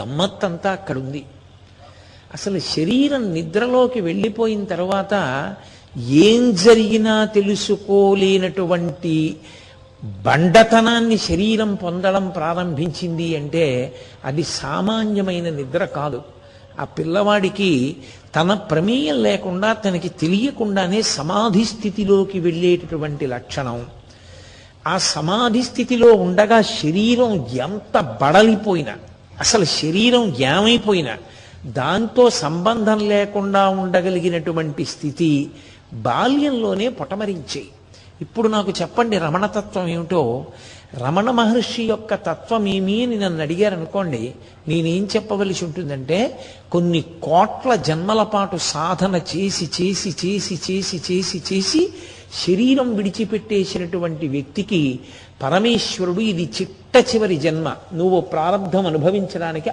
గమ్మత్తంతా అక్కడుంది. అసలు శరీరం నిద్రలోకి వెళ్ళిపోయిన తర్వాత ఏం జరిగినా తెలుసుకోలేనటువంటి బండతనాన్ని శరీరం పొందడం ప్రారంభించింది అంటే అది సామాన్యమైన నిద్ర కాదు. ఆ పిల్లవాడికి తన ప్రమేయం లేకుండా తనకి తెలియకుండానే సమాధి స్థితిలోకి వెళ్ళేటటువంటి లక్షణం. ఆ సమాధి స్థితిలో ఉండగా శరీరం ఎంత బడలిపోయినా అసలు శరీరం ఏమైపోయినా దాంతో సంబంధం లేకుండా ఉండగలిగినటువంటి స్థితి బాల్యంలోనే పొటమరించేయి. ఇప్పుడు నాకు చెప్పండి రమణతత్వం ఏమిటో. రమణ మహర్షి యొక్క తత్వం ఏమి అని నన్ను అడిగారు అనుకోండి నేనేం చెప్పవలసి ఉంటుందంటే కొన్ని కోట్ల జన్మల పాటు సాధన చేసి చేసి చేసి చేసి చేసి చేసి శరీరం విడిచిపెట్టేసినటువంటి వ్యక్తికి పరమేశ్వరుడు ఇది చిట్ట చివరి జన్మ. నువ్వు ప్రారంధం అనుభవించడానికి